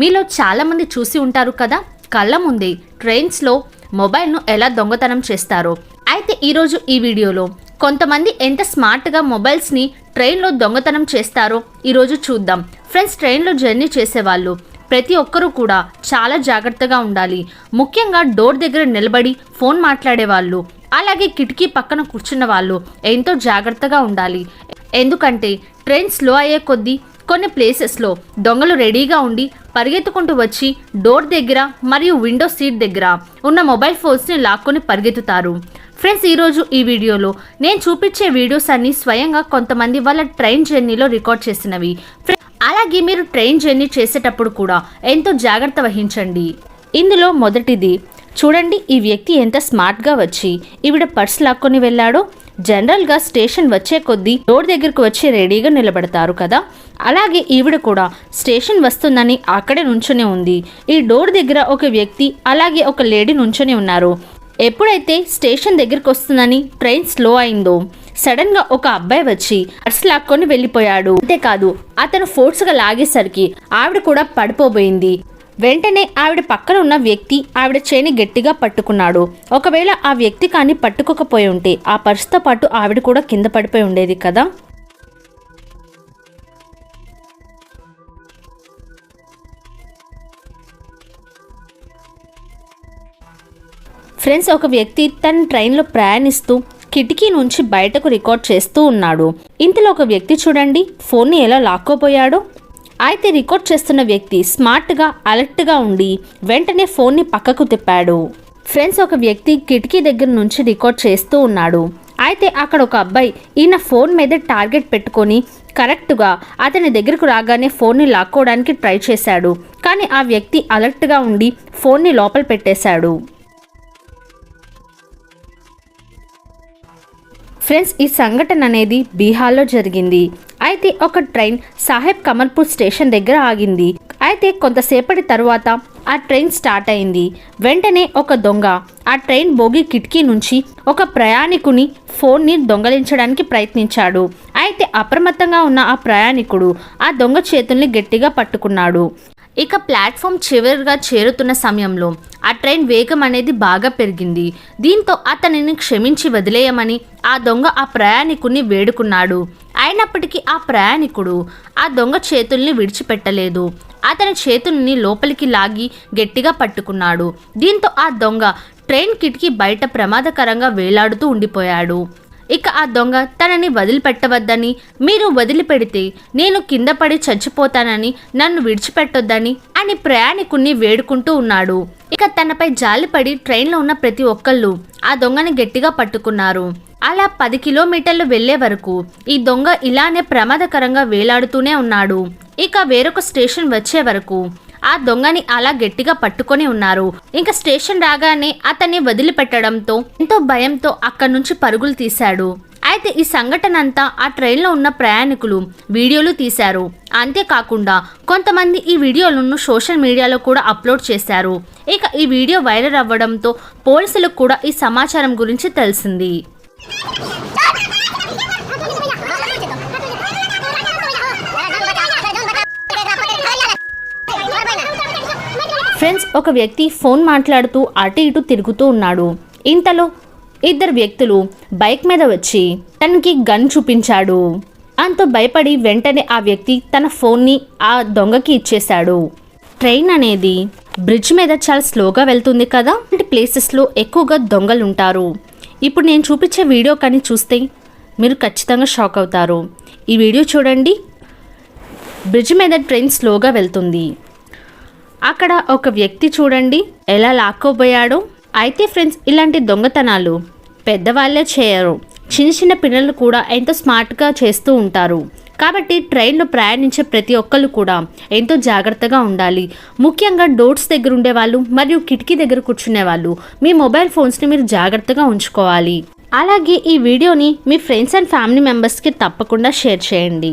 మీలో చాలామంది చూసి ఉంటారు కదా? కళ్ళ ముందే ట్రైన్స్లో మొబైల్ను ఎలా దొంగతనం చేస్తారో. అయితే ఈరోజు ఈ వీడియోలో కొంతమంది ఎంత స్మార్ట్గా మొబైల్స్ని ట్రైన్లో దొంగతనం చేస్తారో ఈరోజు చూద్దాం. ఫ్రెండ్స్ ట్రైన్లో జర్నీ చేసేవాళ్ళు ప్రతి ఒక్కరూ కూడా చాలా జాగ్రత్తగా ఉండాలి. ముఖ్యంగా డోర్ దగ్గర నిలబడి ఫోన్ మాట్లాడే వాళ్ళు అలాగే కిటికీ పక్కన కూర్చున్న వాళ్ళు ఎంతో జాగ్రత్తగా ఉండాలి. ఎందుకంటే ట్రైన్ స్లో అయ్యే కొద్దీ కొన్ని ప్లేసెస్లో దొంగలు రెడీగా ఉండి పరిగెత్తుకుంటూ వచ్చి డోర్ దగ్గర మరియు విండో సీట్ దగ్గర ఉన్న మొబైల్ ఫోన్స్ని లాక్కొని పరిగెత్తుతారు. ఫ్రెండ్స్ ఈరోజు ఈ వీడియోలో నేను చూపించే వీడియోస్ అన్ని స్వయంగా కొంతమంది వాళ్ళ ట్రైన్ జర్నీలో రికార్డ్ చేసినవి. అలాగే మీరు ట్రైన్ జర్నీ చేసేటప్పుడు కూడా ఎంతో జాగ్రత్త వహించండి. ఇందులో మొదటిది చూడండి ఈ వ్యక్తి ఎంత స్మార్ట్గా వచ్చి ఈవిడ పర్స్ లాక్కొని వెళ్ళాడో. జనరల్గా స్టేషన్ వచ్చే కొద్దీ రోడ్ దగ్గరకు వచ్చి రెడీగా నిలబడతారు కదా. అలాగే ఈవిడ కూడా స్టేషన్ వస్తుందని అక్కడే నుంచునే ఉంది. ఈ డోర్ దగ్గర ఒక వ్యక్తి అలాగే ఒక లేడీ నుంచొని ఉన్నారు. ఎప్పుడైతే స్టేషన్ దగ్గరికి వస్తుందని ట్రైన్ స్లో అయిందో సడన్గా ఒక అబ్బాయి వచ్చి పర్స్ లాక్కొని వెళ్ళిపోయాడు. అంతేకాదు అతను ఫోర్స్గా లాగేసరికి ఆవిడ కూడా పడిపోబోయింది. వెంటనే ఆవిడ పక్కన ఉన్న వ్యక్తి ఆవిడ చేని గట్టిగా పట్టుకున్నాడు. ఒకవేళ ఆ వ్యక్తి కానీ పట్టుకోకపోయి ఉంటే ఆ పర్సుతో పాటు ఆవిడ కూడా కింద పడిపోయి ఉండేది కదా? ఫ్రెండ్స్ ఒక వ్యక్తి తన ట్రైన్లో ప్రయాణిస్తూ కిటికీ నుంచి బయటకు రికార్డ్ చేస్తూ ఉన్నాడు. ఇంతలో ఒక వ్యక్తి చూడండి ఫోన్ని ఎలా లాక్కోపోయాడో అయితే రికార్డ్ చేస్తున్న వ్యక్తి స్మార్ట్గా అలర్ట్గా ఉండి వెంటనే ఫోన్ని పక్కకు తిప్పాడు. ఫ్రెండ్స్ ఒక వ్యక్తి కిటికీ దగ్గర నుంచి రికార్డ్ చేస్తూ ఉన్నాడు. అయితే అక్కడ ఒక అబ్బాయి ఈయన ఫోన్ మీద టార్గెట్ పెట్టుకొని కరెక్ట్గా అతని దగ్గరకు రాగానే ఫోన్ని లాక్కోవడానికి ట్రై చేశాడు. కానీ ఆ వ్యక్తి అలర్ట్గా ఉండి ఫోన్ని లోపల పెట్టేశాడు. ఫ్రెండ్స్ ఈ సంఘటన అనేది బీహార్లో జరిగింది. అయితే ఒక ట్రైన్ సాహెబ్ కమల్పూర్ స్టేషన్ దగ్గర ఆగింది. అయితే కొంతసేపటి తరువాత ఆ ట్రైన్ స్టార్ట్ అయింది. వెంటనే ఒక దొంగ ఆ ట్రైన్ బోగి కిటికీ నుంచి ఒక ప్రయాణికుని ఫోన్ని దొంగలించడానికి ప్రయత్నించాడు. అయితే అప్రమత్తంగా ఉన్న ఆ ప్రయాణికుడు ఆ దొంగ చేతుల్ని గట్టిగా పట్టుకున్నాడు. ఇక ప్లాట్ఫామ్ చివరిగా చేరుతున్న సమయంలో ఆ ట్రైన్ వేగం అనేది బాగా పెరిగింది. దీంతో అతనిని క్షమించి వదిలేయమని ఆ దొంగ ఆ ప్రయాణికుని వేడుకున్నాడు. అయినప్పటికీ ఆ ప్రయాణికుడు ఆ దొంగ చేతుల్ని విడిచిపెట్టలేదు. అతని చేతుల్ని లోపలికి లాగి గట్టిగా పట్టుకున్నాడు. దీంతో ఆ దొంగ ట్రైన్ కిటికీ బయట ప్రమాదకరంగా వేలాడుతూ ఉండిపోయాడు. ఇక ఆ దొంగ తనని వదిలిపెట్టవద్దని మీరు వదిలిపెడితే నేను కింద పడి చచ్చిపోతానని నన్ను విడిచిపెట్టొద్దని అని ప్రయాణికుణ్ణి వేడుకుంటూ ఉన్నాడు. ఇక తనపై జాలిపడి ట్రైన్లో ఉన్న ప్రతి ఒక్కళ్ళు ఆ దొంగని గట్టిగా పట్టుకున్నారు. అలా పది కిలోమీటర్లు వెళ్ళే వరకు ఈ దొంగ ఇలానే ప్రమాదకరంగా వేలాడుతూనే ఉన్నాడు. ఇక వేరొక స్టేషన్ వచ్చే వరకు ఆ దొంగని అలా గట్టిగా పట్టుకొని ఉన్నారు. ఇంకా స్టేషన్ రాగానే అతన్ని వదిలిపెట్టడంతో ఎంతో భయంతో అక్కడి నుంచి పరుగులు తీశాడు. అయితే ఈ సంఘటన అంతా ఆ ట్రైన్లో ఉన్న ప్రయాణికులు వీడియోలు తీశారు. అంతేకాకుండా కొంతమంది ఈ వీడియోలను సోషల్ మీడియాలో కూడా అప్లోడ్ చేశారు. ఇక ఈ వీడియో వైరల్ అవ్వడంతో పోలీసులకు కూడా ఈ సమాచారం గురించి తెలిసింది. ఒక వ్యక్తి ఫోన్ మాట్లాడుతూ అటు ఇటు తిరుగుతూ ఉన్నాడు. ఇంతలో ఇద్దరు వ్యక్తులు బైక్ మీద వచ్చి తనకి గన్ చూపించాడు. అంత భయపడి వెంటనే ఆ వ్యక్తి తన ఫోన్ని ఆ దొంగకి ఇచ్చేశాడు. ట్రైన్ అనేది బ్రిడ్జ్ మీద చాలా స్లోగా వెళ్తుంది కదా? అంటే ప్లేసెస్లో ఎక్కువగా దొంగలు ఉంటారు ఇప్పుడు నేను చూపించే వీడియో కానీ చూస్తే మీరు ఖచ్చితంగా షాక్ అవుతారు. ఈ వీడియో చూడండి. బ్రిడ్జ్ మీద ట్రైన్ స్లోగా వెళ్తుంది. అక్కడ ఒక వ్యక్తి చూడండి ఎలా లాక్కోబోయాడో. అయితే ఫ్రెండ్స్ ఇలాంటి దొంగతనాలు పెద్దవాళ్ళే చేయరు. చిన్న చిన్న పిల్లలు కూడా ఎంతో స్మార్ట్గా చేస్తూ ఉంటారు. కాబట్టి ట్రైన్లో ప్రయాణించే ప్రతి ఒక్కరు కూడా ఎంతో జాగ్రత్తగా ఉండాలి. ముఖ్యంగా డోర్స్ దగ్గర ఉండేవాళ్ళు మరియు కిటికీ దగ్గర కూర్చునే వాళ్ళు. మీ మొబైల్ ఫోన్స్ని మీరు జాగ్రత్తగా ఉంచుకోవాలి. అలాగే ఈ వీడియోని మీ ఫ్రెండ్స్ అండ్ ఫ్యామిలీ మెంబర్స్కి తప్పకుండా షేర్ చేయండి.